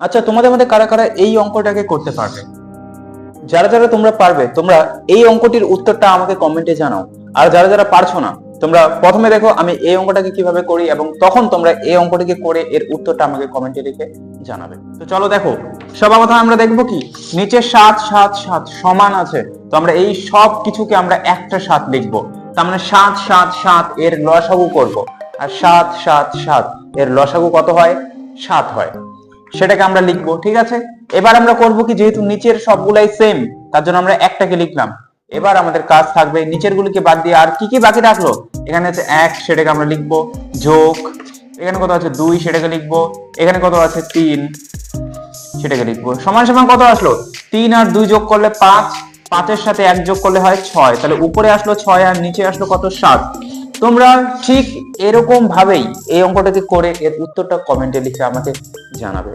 আচ্ছা তোমাদের মধ্যে কারা কারা এই অঙ্কটাকে করতে পারবে? যারা যারা তোমরা পারবে, তোমরা এই অঙ্কটির উত্তরটা আমাকে কমেন্টে জানাও। আর যারা যারা পারছ না, তোমরা প্রথমে দেখো আমি এই অঙ্কটাকে কীভাবে করি এবং তখন তোমরা এই অঙ্কটিকে করে এর উত্তরটা আমাকে কমেন্টে লিখে জানাবে। তো চলো দেখো, সবার কথা আমরা দেখব কি? নিচে সাত সাত সাত সমান আছে। তো আমরা এই সব কিছুকে আমরা একটা সাত লিখব। তার মানে সাত সাত সাত এর লসাগু করব। আর সাত সাত সাত এর লসাগু কত হয়? সাত হয়। সেটাকে আমরা লিখব, ঠিক আছে? এবার আমরা করব কি, যেহেতু নিচের সবগুলাই সেম তার জন্য আমরা একটাকে লিখলাম। এবার আমাদের কাজ থাকবে নিচের গুলিকে বাদ দিয়ে আর কি কি বাকি রাখল? এখানে আছে এক, সেটাকে আমরা লিখব, যোগ, এখানে কত আছে? দুই, সেটাকে লিখব, এখানে কত আছে? তিন, সেটাকে লিখব। সমান সমান কত আসলো? তিন আর দুই যোগ করলে পাঁচ, পাঁচের সাথে এক যোগ করলে হয় ছয়, তাহলে উপরে আসলো ছয় আর নিচে আসলো কত? সাত। তোমরা ঠিক এরকম ভাবেই এই অঙ্কটাকে করে এর উত্তরটা কমেন্টে লিখে আমাকে জানাবে।